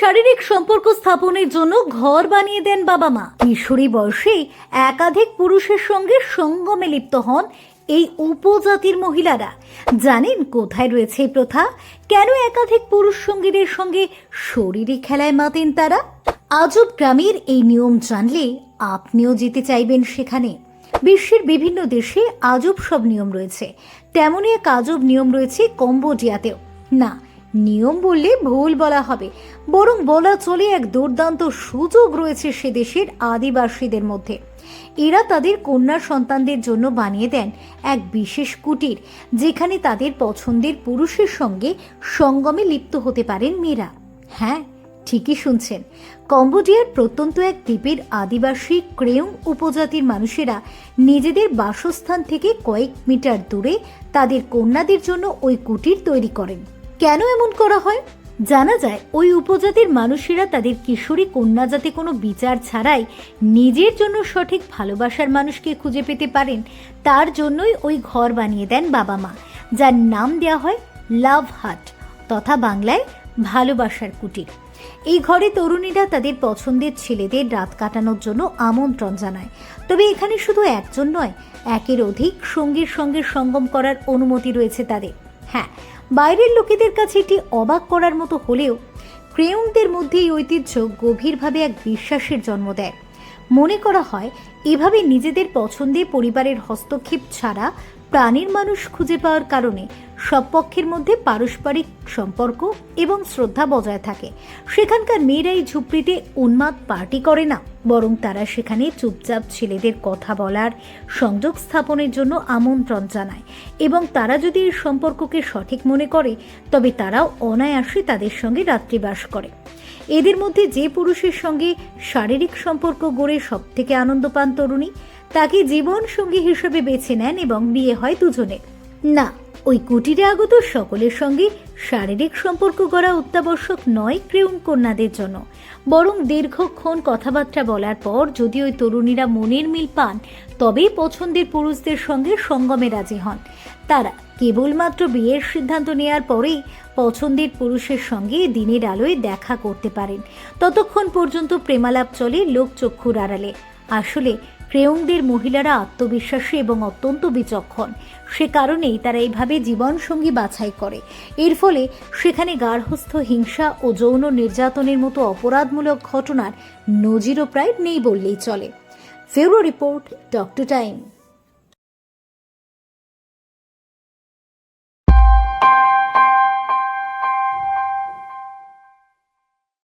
শারীরিক সম্পর্ক স্থাপনের জন্য ঘর বানিয়ে দেন বাবা মা। কিশোরী বয়সে একাধিক পুরুষের সঙ্গে সঙ্গমে লিপ্ত হন এই উপজাতির মহিলারা। জানেন কোথায় রয়েছে এই প্রথা? কেন একাধিক পুরুষ সঙ্গীদের সঙ্গে শরীরে খেলায় মাতেন তারা? আজব গ্রামের এই নিয়ম জানলে আপনিও যেতে চাইবেন সেখানে। বিশ্বের বিভিন্ন দেশে আজব সব নিয়ম রয়েছে। তেমনই এক আজব নিয়ম রয়েছে কম্বোডিয়াতেও। না নিয়ম বললে ভুল বলা হবে। বরং বলা চলে এক দুর্দান্ত সুযোগ রয়েছে সে দেশের আদিবাসীদের মধ্যে। এরা তাদের কন্যা সন্তানদের জন্য বানিয়ে দেন এক বিশেষ কুটির, যেখানে তাদের পছন্দের পুরুষের সঙ্গে সঙ্গমে লিপ্ত হতে পারেন মেয়েরা। হ্যাঁ ঠিকই শুনছেন। কম্বোডিয়ার প্রত্যন্ত এক দ্বীপের আদিবাসী ক্রেয়ং উপজাতির মানুষেরা নিজেদের বাসস্থান থেকে কয়েক মিটার দূরে তাদের কন্যাদের জন্য ওই কুটির তৈরি করেন। কেন এমন করা হয়? জানা যায়, ওই উপজাতির মানুষেরা তাদের কিশোরী কন্যা যাতে কোনো বিচার ছাড়াই নিজের জন্য সঠিক ভালোবাসার মানুষকে খুঁজে পেতে পারেন। তার জন্যই ওই ঘর বানিয়ে দেন বাবা মা, যার নাম দেওয়া হয় লাভ হাট, তথা বাংলায় ভালোবাসার কুটির। এই ঘরে তরুণীরা তাদের পছন্দের ছেলেদের রাত কাটানোর জন্য আমন্ত্রণ জানায়। তবে এখানে শুধু একজন নয়, একের অধিক সঙ্গীর সঙ্গে সঙ্গম করার অনুমতি রয়েছে তাদের। হ্যাঁ বাইরের লোকেদের কাছে এটি অবাক করার মতো হলেও ক্রেয়ংদের মধ্যে এই ঐতিহ্য গভীরভাবে এক বিশ্বাসের জন্ম দেয়। মনে করা হয়, এভাবে নিজেদের পছন্দে পরিবারের হস্তক্ষেপ ছাড়া প্রাণীর মানুষ খুঁজে পাওয়ার কারণে সব পক্ষের মধ্যে পারস্পরিক সম্পর্ক এবং শ্রদ্ধা বজায় থাকে। সেখানকার মেয়েরা এই ঝুপড়িতে উন্মাদ পার্টি করে না, বরং তারা সেখানে চুপচাপ ছেলেদের কথা বলার সংযোগ স্থাপনের জন্য আমন্ত্রণ জানায় এবং তারা যদি এই সম্পর্ককে সঠিক মনে করে, তবে তারাও অনায়াসে তাদের সঙ্গে রাত্রিবাস করে। এদের মধ্যে যে পুরুষের সঙ্গে শারীরিক সম্পর্ক গড়ে সব থেকে আনন্দ পান তরুণী, তাকে জীবন সঙ্গী হিসেবে বেছে নেন এবং বিয়ে হয় দুজনের। না, ওই কুটিরে আগত সকলের সঙ্গে শারীরিক সম্পর্ক গড়া অত্যাবশ্যক নয় ক্রেউন কন্যাদের জন্য। বরং দীর্ঘক্ষণ কথাবার্তা বলার পর যদি ওই তরুণীরা মনের মিল পান, তবেই পছন্দের পুরুষদের সঙ্গে সঙ্গমে রাজি হন। তারা কেবলমাত্র বিয়ের সিদ্ধান্ত নেওয়ার পরেই পছন্দের পুরুষের সঙ্গে দিনের আলোয় দেখা করতে পারেন। ততক্ষণ পর্যন্ত প্রেমালাপ চলে লোকচক্ষুর আড়ালে। আসলে ক্রেয়ংদের মহিলারা আত্মবিশ্বাসী এবং অত্যন্ত বিচক্ষণ। সে কারণেই তারা এইভাবে জীবনসঙ্গী বাছাই করে। এর ফলে সেখানে গার্হস্থ্য হিংসা ও যৌন নির্যাতনের মতো অপরাধমূলক ঘটনার নজিরও প্রায় নেই বললেই চলে। ফেরো রিপোর্ট, ডক্টর টাইম।